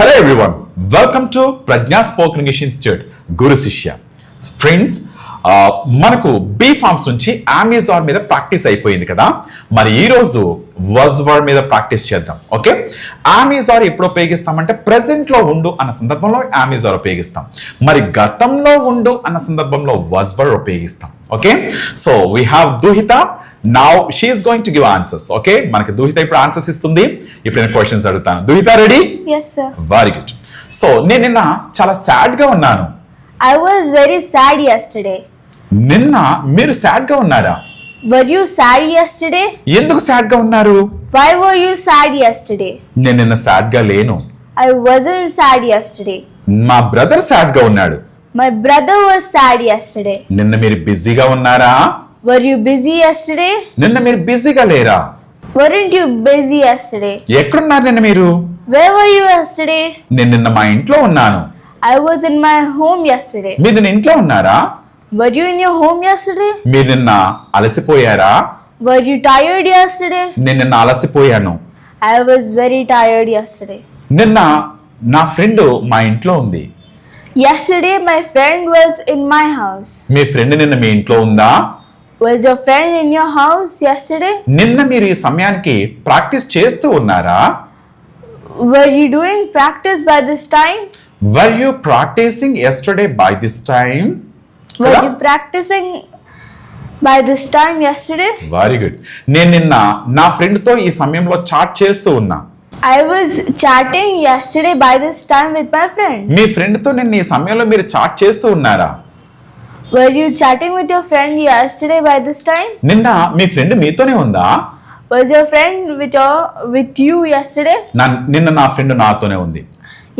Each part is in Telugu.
Hello everyone welcome to Pragna spoken English institute గురు శిష్య ఫ్రెండ్స్ మనకు బీ ఫార్మ్స్ నుంచి అమెజాన్ మీద ప్రాక్టీస్ అయిపోయింది కదా? మరి ఈరోజు వజ్ వర్డ్ మీద ప్రాక్టీస్ చేద్దాం ఓకే? అమెజాన్ ఎప్పుడు ఉపయోగిస్తామంటే ప్రజెంట్లో ఉండు అన్న సందర్భంలో అమెజాన్ ఉపయోగిస్తాం. మరి గతంలో ఉండు అన్న సందర్భంలో వజ్ వర్డ్ ఉపయోగిస్తాం okay? So we have Duhita now she is going to give answers okay మనకి దుహిత ఇప్పుడు ఆన్సర్స్ ఇస్తుంది ఇప్పుడు నేను క్వశ్చన్స్ అడుగుతాను Duhita ready Yes, sir. Very good so నేను నిన్న చాలా సాడ్గా ఉన్నాను I was very sad yesterday. నిన్న మీరు సాడ్గా ఉన్నారా Were you sad yesterday? ఎందుకు సాడ్గా ఉన్నారు Why were you sad yesterday? నేను నిన్న సాడ్గా లేను I wasn't sad yesterday. మా బ్రదర్ సాడ్గా ఉన్నాడు My brother was sad yesterday. నిన్న మీరు బిజీగా ఉన్నారా Were you busy yesterday? నిన్న మీరు బిజీగా లేరా Weren't you busy yesterday? ఎక్కడున్నారు నిన్న మీరు Where were you yesterday? నేను నిన్న మా ఇంట్లో ఉన్నాను I was in my home yesterday. మీరు నిన్న ఇంట్లో ఉన్నారా Were you in your home yesterday? మీరు నిన్న అలసిపోయారా Were you tired yesterday? నేను నిన్న అలసిపోయాను I was very tired yesterday. నిన్న నా ఫ్రెండ్ మా ఇంట్లో ఉంది Yesterday, my friend was in my house. మీ ఫ్రెండ్ నిన్న మీ ఇంట్లో ఉందా Was your friend in your house yesterday? నిన్న మీరు ఈ సమయానికి ప్రాక్టీస్ చేస్తూ ఉన్నారా Were you doing practice by this time? Were you practicing yesterday by this time Were you practicing by this time yesterday? Very good నేను నిన్న నా ఫ్రెండ్తో ఈ సమయంలో చాట్ చేస్తూ ఉన్నా I was chatting yesterday by this time with my friend. మీ ఫ్రెండ్తో నిన్న ఈ సమయంలో మీరు చాట్ చేస్తూ ఉన్నారా Were you chatting with your friend yesterday by this time? నిన్న మీ ఫ్రెండ్ మీతోనే ఉందా Was your friend with your with you yesterday? నా నిన్న నా ఫ్రెండ్ నాతోనే ఉంది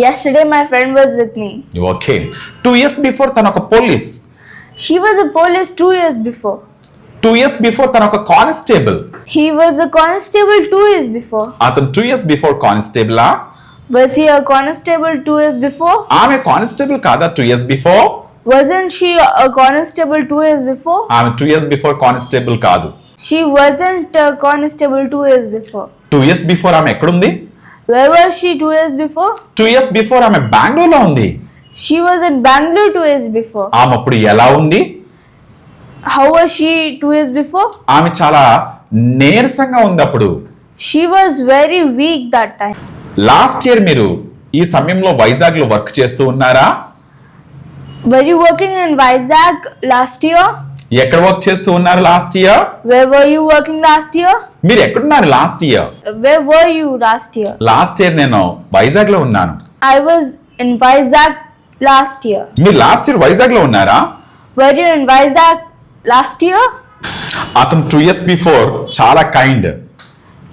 Yesterday my friend was with me. Okay two years before తన ఒక police She was a police two years before. Two years before తన ఒక constable He was a constable two years before. అతను టూ ఇయర్స్ బిఫోర్ కానిస్టేబులా Was he a constable two years before? ఆమె కానిస్టేబుల్ కాదా two years before Wasn't she a constable two years before? ఆమె టూ ఇయర్స్ బిఫోర్ కానిస్టేబుల్ కాదు She wasn't a constable two years before. Two years before ఆమె ఎక్కడుంది Where was she two years before? Two years before ఆమె బెంగళూరులో ఉంది She was in Bangalore two years before. ఆమె అప్పుడు ఎలా ఉంది How was she two years before? ఆమె చాలా నీరసంగా ఉంది అప్పుడు She was very weak that time. Last year మీరు ఈ సమయంలో వైజాగ్లో వర్క్ చేస్తూ ఉన్నారా were you working in Vizag last year ఎక్కడ వర్క్ చేస్తూ ఉన్నారు last year where were you working last year మీరు ఎక్కడ ఉన్నారు last year where were you last year last year నేను వైజాగ్లో ఉన్నాను. I was in Vizag last year మీరు లాస్ట్ ఇయర్ వైజాగ్లో ఉన్నారా? Were you in Vizag last year అతను 2 ఇయర్స్ బిఫోర్ చాలా kind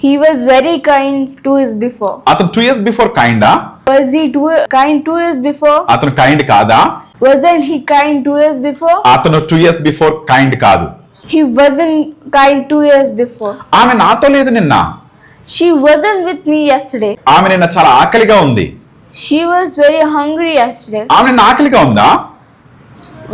he was very kind 2 years before అతను 2 years before కైండా was he 2 kind 2 years before అతను కైండ్ కాదా? Wasn't he kind two years before? అతను టూ ఇయర్స్ బిఫోర్ కైండ్ కాదు He wasn't kind two years before. ఆమె నాతో లేదు నిన్న She wasn't with me yesterday. ఆమె నిన్న చాలా ఆకలిగా ఉంది She was very hungry yesterday. ఆమె నిన్న ఆకలిగా ఉందా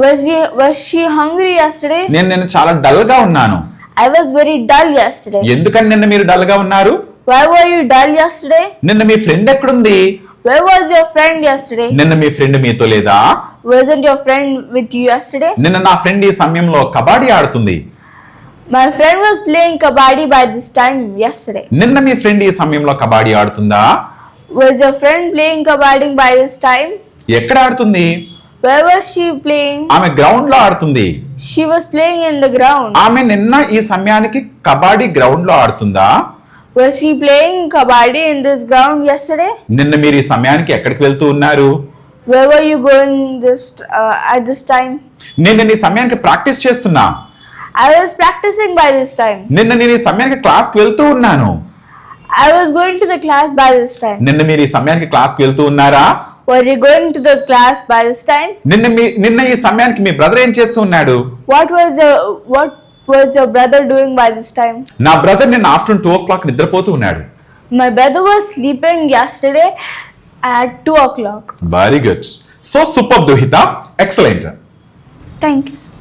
Was she was she hungry yesterday? నేను నిన్న చాలా డల్గా ఉన్నాను I was very dull yesterday. ఎందుకని నిన్న మీరు డల్గా ఉన్నారు Why were you dull yesterday? నిన్న మీ ఫ్రెండ్ ఎక్కడుంది Where was your friend yesterday? నిన్న మీ ఫ్రెండ్ మీతో లేదా Wasn't your friend with you yesterday? నిన్న నా ఫ్రెండ్ ఈ సమయంలో కబాడీ ఆడుతుంది My friend was playing kabaddi by this time yesterday. నిన్న మీ ఫ్రెండ్ ఈ సమయంలో kabaddi ఆడుతుందా Was your friend playing kabaddi by this time? ఎక్కడ ఆడుతుంది Where was she playing? ఆమె గ్రౌండ్లో ఆడుతుంది She was playing in the ground. ఆమె నిన్న ఈ సమయానికి కబాడీ గ్రౌండ్లో ఆడుతుందా Was she playing kabaddi in this ground yesterday? నిన్న మీరు ఈ సమయానికి ఎక్కడికి వెళ్తూ ఉన్నారు Where were you going this uh, at this time? నేను నిన్న ఈ సమయానికి ప్రాక్టీస్ చేస్తున్నా I was practicing by this time. నిన్న నేను ఈ సమయానికి క్లాస్కి వెళ్తూ ఉన్నాను I was going to the class by this time. నిన్న మీరు ఈ సమయానికి క్లాస్కి వెళ్తూ ఉన్నారా Were you going to the class by this time? నిన్న మీ నిన్న ఈ సమయానికి మీ బ్రదర్ ఏం చేస్తూ ఉన్నాడు What was your what was your brother doing by this time? నా బ్రదర్ నిన్న ఆఫ్టర్నూన్ టూ ఓ క్లాక్ నిద్రపోతూ ఉన్నాడు My brother was sleeping yesterday at two o'clock. Very good so super Duhita excellent Thank you. sir.